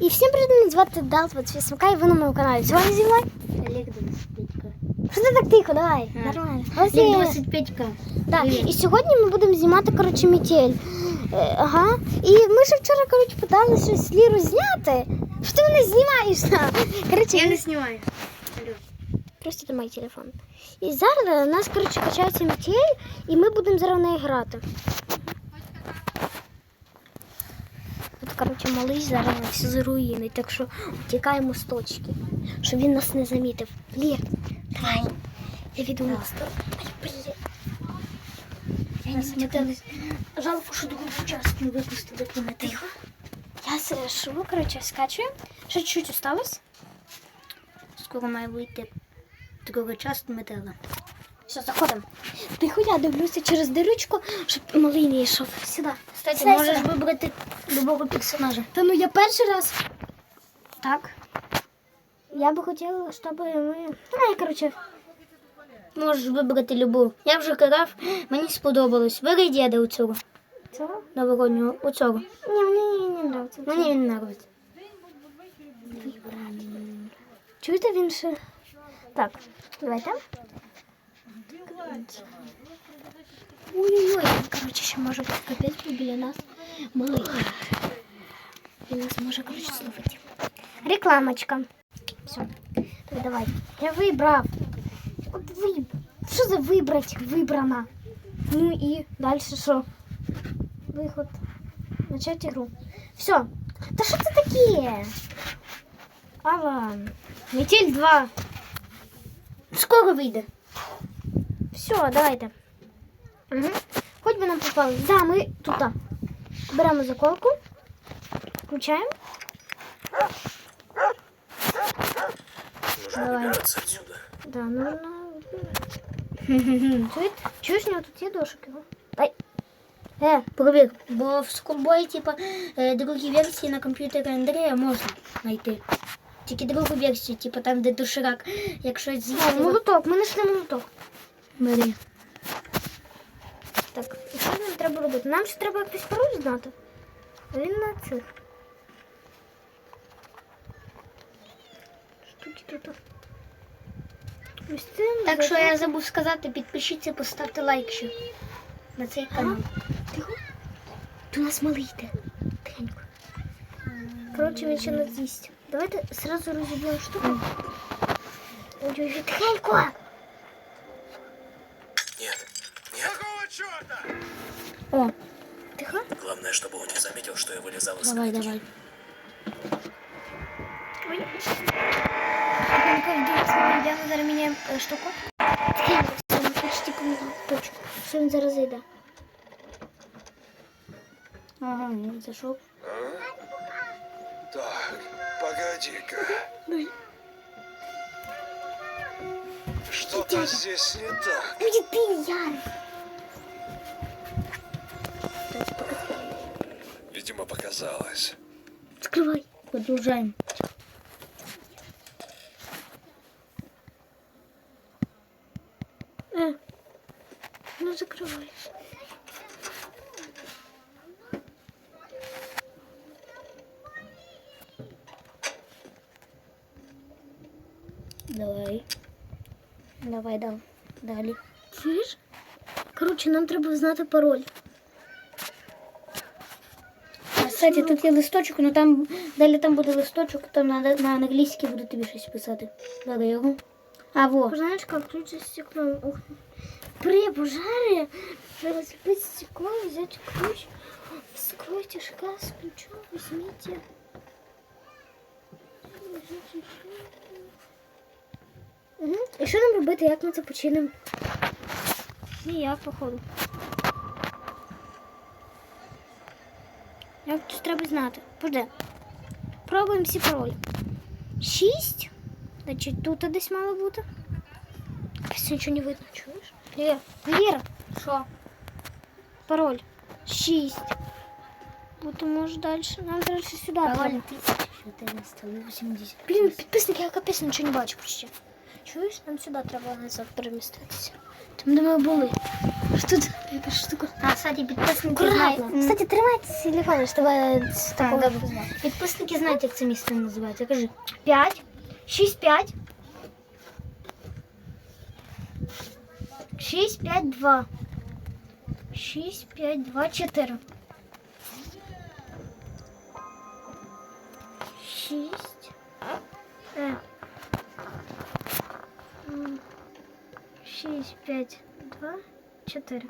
І всім привіт, мене звати Далт Свісмака, і ви на моєму каналі. Сьогодні зі мною. Олег 25к. Що ти так тихо, давай, А. нормально. Олег 25к. Да. Привіт. І сьогодні ми будемо знімати, коротше, метель. Е, ага. І ми ще вчора, коротше, питали щось Ліру зняти. Що ти мене знімаєш? Коротше, Я не снимаю. Алло. Просто мій телефон. І зараз у нас, коротше, качається метель, і ми будемо зараз в неї грати. Тут, коротше, малий зараз все заруїнить, так що тікаємо з точки, щоб він нас не замітив. Лір, давай. Я віду на сторону. Ай, блін. Я не замітила. Жалко, що другу частину не випустили Тихо. Я сижу, коротше, скачую. Ще чуть-чуть осталось. Скоро має вийти друга частина метала. Все, заходимо. Тихо, я дивлюся через дирочку, щоб малий не йшов. Сюди. Кстати, Сідай можеш сюди. вибрати любого персонажа. Та ну я перший раз. Так. Я би хотіла, щоб ми. Ну, я, коротше, Можеш вибрати любу. Я вже грав, мені сподобалось. Бери діда у цього. цього. Новогоднього, у цього. Ні, мені не подобається. Мені він нравиться. Чуєте, він ще. Так, давайте. Ой-ой-ой, коротше, ще може капець біля нас малий. Він нас може, коротше, зловити. Рекламочка. Все. Так, давай. Я вибрав. От виб... Що за вибрать? Вибрана. Ну і далі що? Виход. Начать ігру. Все. Та що це таке? Аван. Метель 2. Скоро вийде. Все, давайте. Угу. Хоть би нам попалось. Да, ми тут. Беремо заколку. Включаємо. Давай. отсюда. Да, нужно. Чуєш? Чуєш, у нього тут є дошик його? Дай. Е, Провір. Бо в скулбої, типа, е, другі версії на комп'ютері Андрея можна знайти. Тільки другу версію, типа там, де доширак. Якщо з'їсти, молоток, ми знайшли молоток. Бери. Так, і що нам треба робити? Нам ще треба якийсь пароль знати. А він на цих. Штуки тут. Ось цим. Так що я забув сказати, підпишіться, поставте лайк ще на цей канал. Тихо. До нас малий йде. Тихенько. Коротше, він ще не з'їсть. Давайте сразу розіб'ємо штуку. Ой-ой-ой, тихенько! Нет. Какого черта? О, Тихо. Главное, чтобы он не заметил, что я вылезал из давай, клетки. давай. Ой. Тихенько, дивіться, я зараз міняємо е, штуку. Тихенько, все, ми почти помогли. Точку. Що він зараз зайде? Ага, він зайшов. Так, погоди-ка. Ой. Что-то здесь не так. Ой, ти, Яр. Видимо, показалось. Скривай. Продовжаємо. Е. Ну, закривай. Давай. Давай, дав. Далі. Чуєш? Коротше, нам треба знати пароль. Кстати, тут є листочок, але там далі там буде листочок, там на, на англійській буду тобі щось писати. Бери його. А, во. Пожарочка включить стекло. Ух. При пожаре разбить стекло, взять ключ. Вскройте шкаф ключом, возьмите. Угу. І що нам робити, як ми це починимо? Ніяк, походу. Як тут треба знати? Пожди. Пробуємо всі паролі. Шість. Значить, тут десь мало бути. Все нічого не видно, чуєш? Лера, Лера, Що? пароль. Шість. Вот може далі. Нам далі сюди. Пароль треба. 1480. Блін, підписники, я капець нічого не бачу почти. Чуєш, нам сюди треба назад переміститися. Там, де ми були. Що тут? Яка штука? А, кстати, підписники Аккуратно. знають. Кстати, тримайте телефон, щоб з Так, такого добре. Підписники знають, як це місце називається. Кажи. 5, 6, 5. 6, 5, 2. 6, 5, 2, 4. 6. Е. М, 6, 5, 2, 4.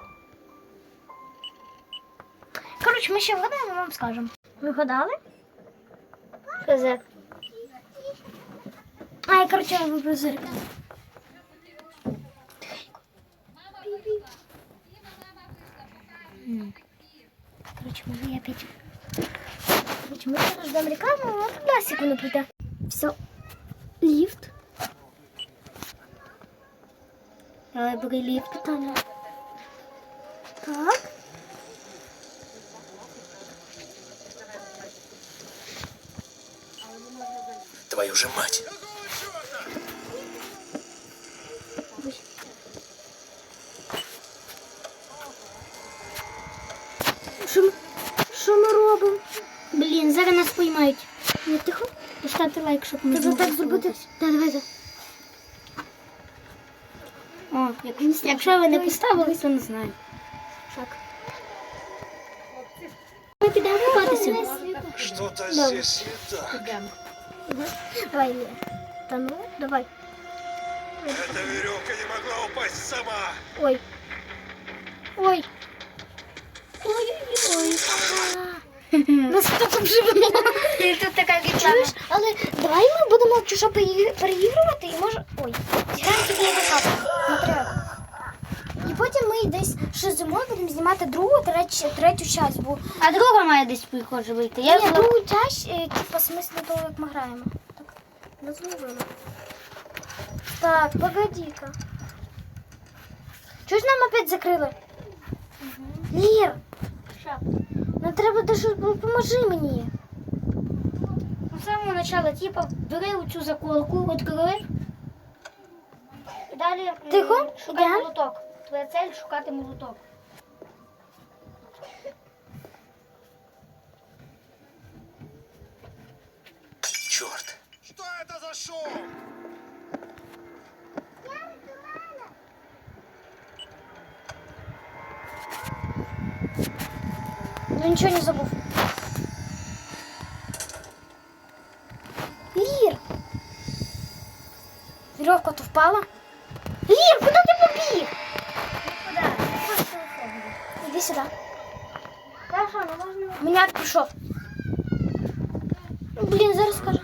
Коротше, ми ще вгадаємо, вам скажемо. Ви вгадали? Хз. А, я, короче, выбрал зеркало. Короче, мы опять... Короче, мы сейчас ждем рекламу, вот туда секунду прийти. Все. Лифт. Давай бери ліфт. Питання. Так. Твою же мать. Що ми, робимо? Блін, зараз нас поймають. Не тихо. Поставте лайк, щоб ми Треба так зробити. Так, давайте. Якщо ви не поставили, то не знаю. Так. Ми підемо купатися. Что-то здесь не так. Давай. Да ну, давай. Эта веревка не могла упасть сама. Ой. Ой. Ой, ой, ой. Нас тут живемо. Тут така Чуєш? Але давай ми будемо чужо переї- переігрувати і може. Ой, зіграємо собі на ми десь ще зимою будемо знімати другу, третю, третю часть. Бо А друга має десь приходжу вийти. Я Ні, другу часть, е, типу, смислі того, як ми граємо. Так, не зловила. Так, погоди-ка. Чого ж нам опять закрили? Лір, Що? нам треба даже поможи мені. Ну, З самого початку, типа, бери оцю заколку, відкрили. І далі м, Тихо, шукай молоток. Твоя цель шукати молоток. Черт. Что это за шум? Ну нічого не забув. Лір! Веревка то впала. Мене пішов. Ну, Блін, зараз скажу.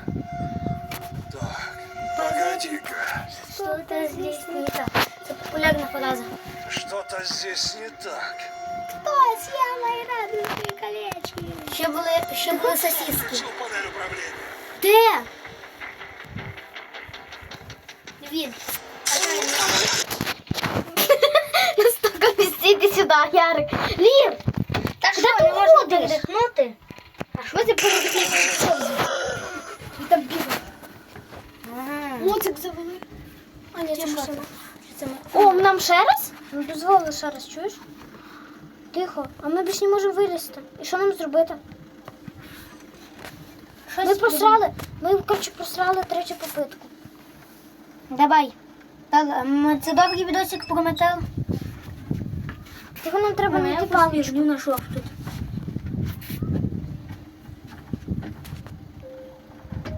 Так, погоди-ка. Что-то здесь не так. Це популярна фраза. Что-то здесь не так. Хто з'їв мої радужні колечки? Ще були, ще були сосиски. Включил панель управления. Де? Він. Я Ще раз, чуєш? Тихо, а ми більше не можемо вилізти. І що нам зробити? Щось Ми просрали, ми, коротше, просрали третю попитку. Давай. М, це добрий відосик про метал. Тихо, нам треба знайти палку паличку. жду на шов тут.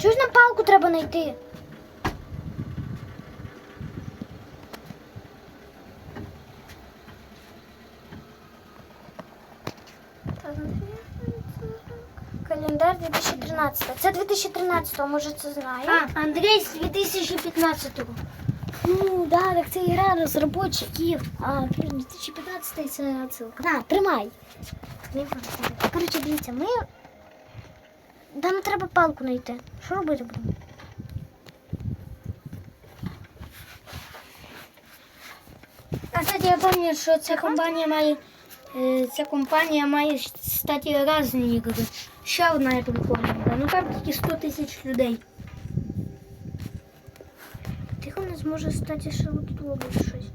Чуєш, нам палку треба знайти? Це 2013, може це знає. А, Андрей з 2015-го. Ну, да, так це ігра розробників. А 2015 це отсилка. На, тримай. Коротше, дивіться, ми. Нам треба палку знайти. Що робити будемо? А кстати, я пам'ятаю, що ця компанія має. Е, Ця компанія має, кстати, різні ігри. Ще одна я прикольна. Ну там тільки 100 тисяч людей. Тихо не Зараз може стати ще тут буде щось.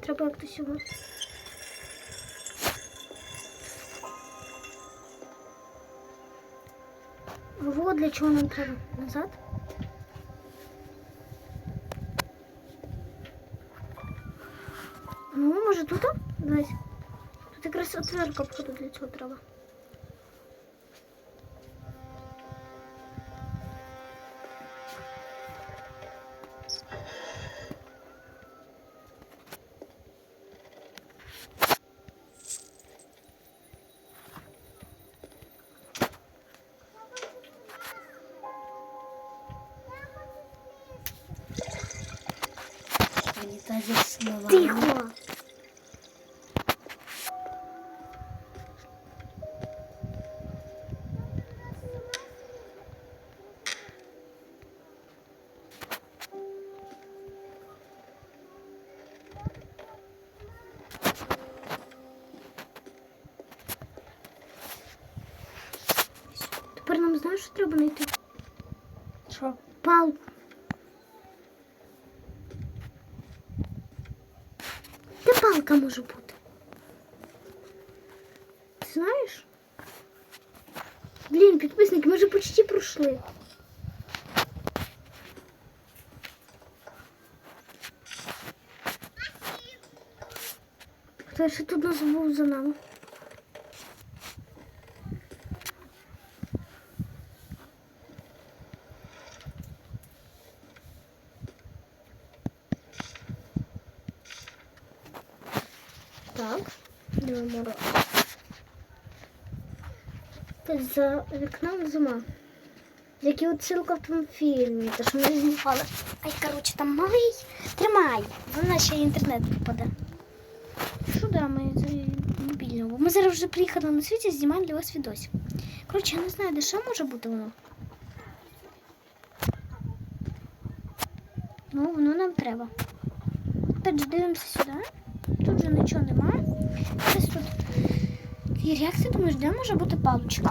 Треба якось його. Вот для чого нам треба назад. Ну, може тут? Дивись. Тут якраз отвертка походу для цього треба. треба знайти? Що? Палку. Де палка може бути? Ти знаєш? Блін, підписники, ми вже почти пройшли. Хто ще тут нас був за нами? Раз. Ти за вікном зима. Які отсилка в тому фільмі, те, що ми знімали. Ай, коротше, там малий. Тримай. Вона ще інтернет попаде. Що да, ми з мобільного. Ми зараз вже приїхали на світі, знімаємо для вас відосик. Коротше, я не знаю, де ще може бути воно. Ну, воно нам треба. Же, дивимося сюди. Тут вже нічого немає. Ось тут. Лір, як ти думаєш, де може бути паличка?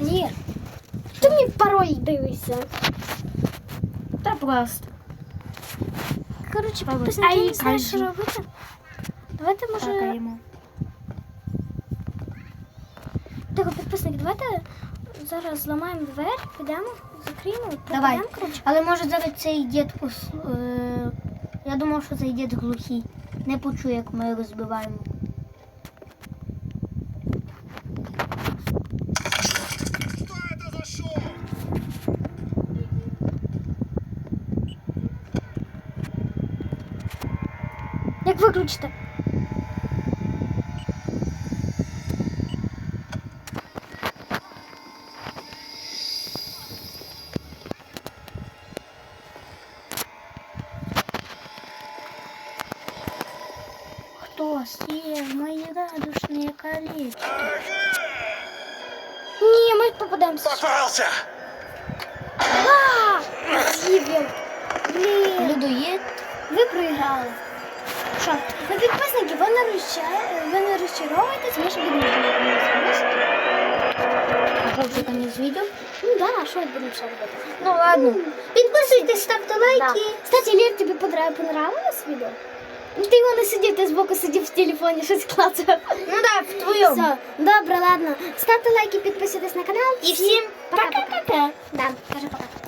Лір, ти мені пароль дивишся. Та просто. Коротше, я Ай, не знаю, що кажу. робити. Давайте, може... Такаємо. Тихо, підписники, давайте зараз зламаємо двері, підемо, закриємо, Давай. пропадемо, коротше. Але може зараз цей дід ус- е, Я думав, що цей дід глухий. Не почує, як ми розбиваємо. Як виключити? Хто съел мої колечки? Ні, ми попадемося. Попался! А! З'їв. Блін. Людоєд. Ви проіграли. Що? Ну, підписники, ви не, ви не розчаровуєтесь, ми ж будемо Хоче конець відео. Ну да, що будемо ще робити? Ну ладно. Підписуйтесь, ставте лайки. Кстати, Лір, тобі понравилось відео? Ну ти його не сидів, ти збоку сидів в телефоні, щось клацав. Ну да, в твоєму. Все, добре, ладно. Ставте лайки, підписуйтесь на канал. І всім пока-пока. Да, каже пока.